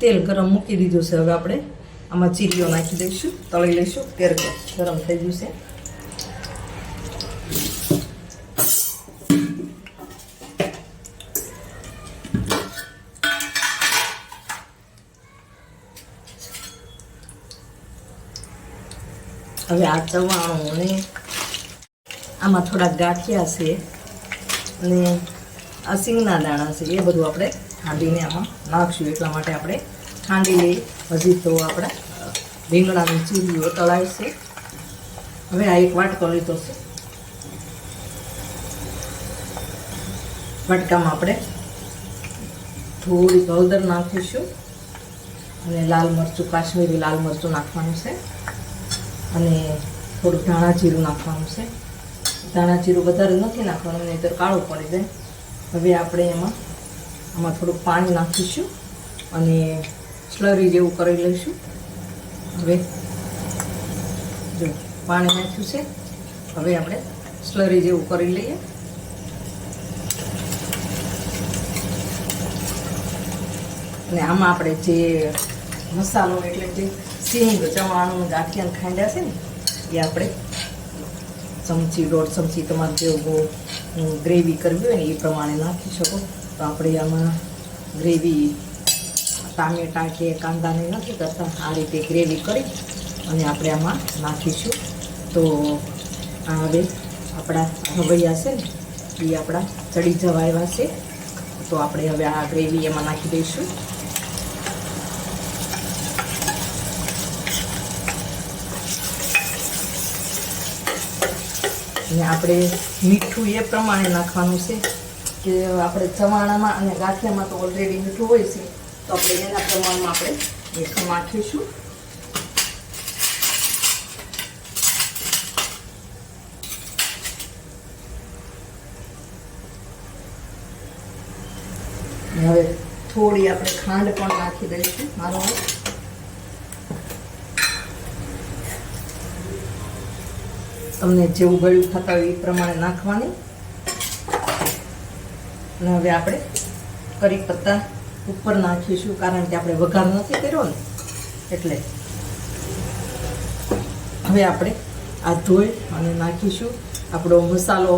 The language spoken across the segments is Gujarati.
તેલ ગરમ મૂકી દીધું છે. હવે આપણે આમાં ચીરીઓ નાખી દઈશું. તળી લઈશું. તેલ ગરમ થઈ ગયું છે. હવે આ ચવાણું ને આમાં થોડા ગાંઠિયા છે અને આ સિંગના દાણા છે. એ બધું આપણે ખાંડીને આમાં નાખશું એટલા માટે આપણે ખાંડી લઈ હજી તો આપણા રીંગણાની ચીરીઓ તળાય હવે આ એક વાટકો લીધો છે. વાટકામાં આપણે થોડીક હળદર નાખીશું. અને લાલ મરચું, કાશ્મીરી લાલ મરચું નાખવાનું છે. અને થોડું ધાણા જીરું નાખવાનું છે. ધાણા જીરું વધારે નથી નાખવાનું નહીં તો કાળું પડી જાય. હવે આપણે એમાં આમાં થોડું પાણી નાખીશું અને સ્લરી જેવું કરી લઈશું. હવે જો પાણી નાખ્યું છે, હવે આપણે સ્લરી જેવું કરી લઈએ. અને આમાં આપણે જે મસાલો એટલે જે સિંગ, ચવાણું, ગાંઠિયાને ખાંડ્યા છે ને, એ આપણે ચમચી, દોઢ ચમચી તમારે જેવું ગ્રેવી કરવી હોય ને એ પ્રમાણે નાખી શકો. તો આપણે આમાં ગ્રેવી ટામેટા કે કાંદાને નથી કરતા. આ રીતે ગ્રેવી કરી અને આપણે આમાં નાખીશું. તો આ હવે આપણા હવૈયા છે ને, એ આપણા ચડી જવા એવા છે. તો આપણે હવે આ ગ્રેવી એમાં નાખી દઈશું. અને આપણે મીઠું એ પ્રમાણે નાખવાનું છે. કે આપણે ચવાણામાં અને ગાંઠિયામાં તો ઓલરેડી મીઠું હોય છે, તો આપણે એના પ્રમાણમાં આપણે મીઠું નાખીશું હવે થોડી આપણે ખાંડ પણ નાખી દઈશું, મારો તમને જેવું ગળ્યું ખાતા હોય એ પ્રમાણે નાખવાની. અને હવે આપણે કરી પત્તા ઉપર નાખીશું, કારણ કે આપણે વઘાર નથી કર્યો ને, એટલે હવે આપણે આ ધોઈ અને નાખીશું. આપણો મસાલો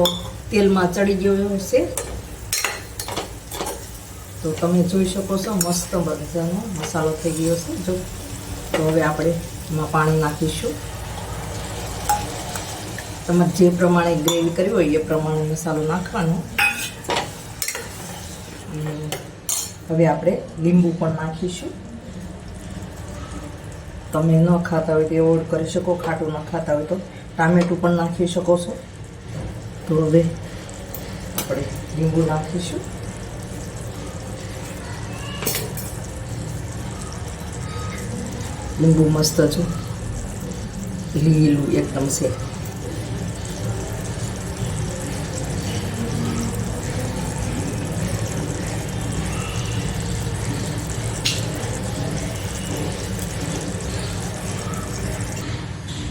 તેલમાં ચડી ગયો છે તો તમે જોઈ શકો છો, મસ્ત મજાનો મસાલો થઈ ગયો છે, જો. તો હવે આપણે એમાં પાણી નાખીશું. તમારે જે પ્રમાણે ગ્રેવી કરવી હોય એ પ્રમાણે મસાલો નાખવાનો. હવે આપણે લીંબુ પણ નાખીશું. તમે ન ખાતા હોય તો એવોર્ડ કરી શકો, ખાટું ન ખાતા હોય તો. ટામેટું પણ નાખી શકો છો. તો હવે આપણે લીંબુ નાખીશું. લીંબુ મસ્ત છે લીલું એકદમ છે.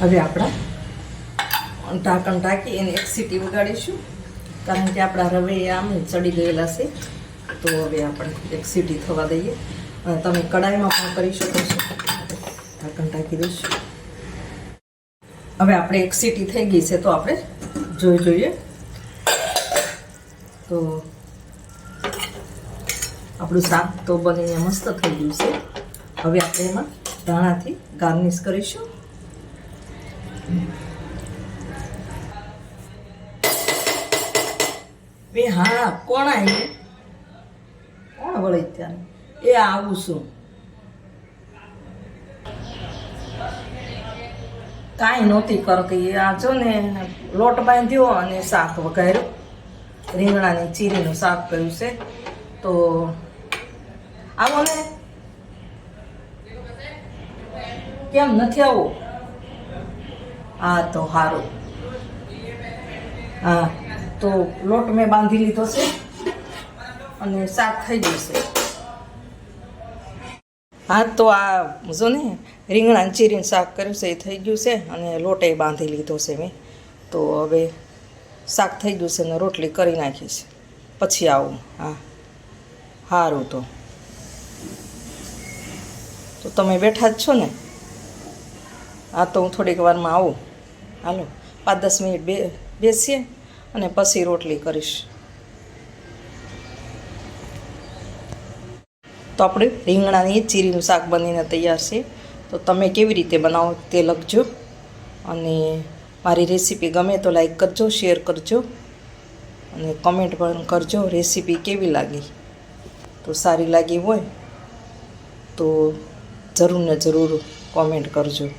હવે આપણા ઢાંકણ ઢાંકી એને એક સીટી વગાડીશું. કારણ કે આપણા રવે આમ ચડી ગયેલા છે. તો હવે આપણે એક સીટી થવા દઈએ. તમે કડાઈમાં પણ કરી શકો છો. ઢાંકણ ઢાંકી દઈશું. હવે આપણે એક સીટી થઈ ગઈ છે તો આપણે જોઈ જોઈએ. તો આપણું શાક તો બનીને મસ્ત થઈ ગયું છે. હવે આપણે એમાં ધાણાથી ગાર્નિશ કરીશું. બે હા કોણ કોણ વળી ત્યારે એ આવું છું. કાંઈ નહોતી કરતી. આ જો ને લોટ બાંધ્યો અને શાક વઘાર્યું. રીંગણાની ચીરીનું શાક કર્યું છે. તો આવો ને. કેમ નથી આવું? હા તો સારું હા, તો લોટ મેં બાંધી લીધો છે અને શાક થઈ જશે હા, તો આ જો ને, રીંગણા ચીરીને શાક કર્યું છે, એ થઈ ગયું છે અને લોટે બાંધી લીધો છે મેં. તો હવે શાક થઈ ગયું છે ને રોટલી કરી નાખીશ પછી આવું. હા સારું તો. તો તમે બેઠા જ છો ને? હા, તો હું થોડીક વારમાં આવું. હાલો પાંચ દસ મિનિટ બે, બેસીએ અને પછી રોટલી કરીશ. તો આપણે રીંગણાની ચીરીનું શાક બનીને તૈયાર છે. તો તમે કેવી રીતે બનાવો તે લખજો. અને મારી રેસીપી ગમે તો લાઈક કરજો, શેર કરજો. અને કમેન્ટ પણ કરજો રેસીપી કેવી લાગી. તો સારી લાગી હોય તો જરૂર ને જરૂર કોમેન્ટ કરજો.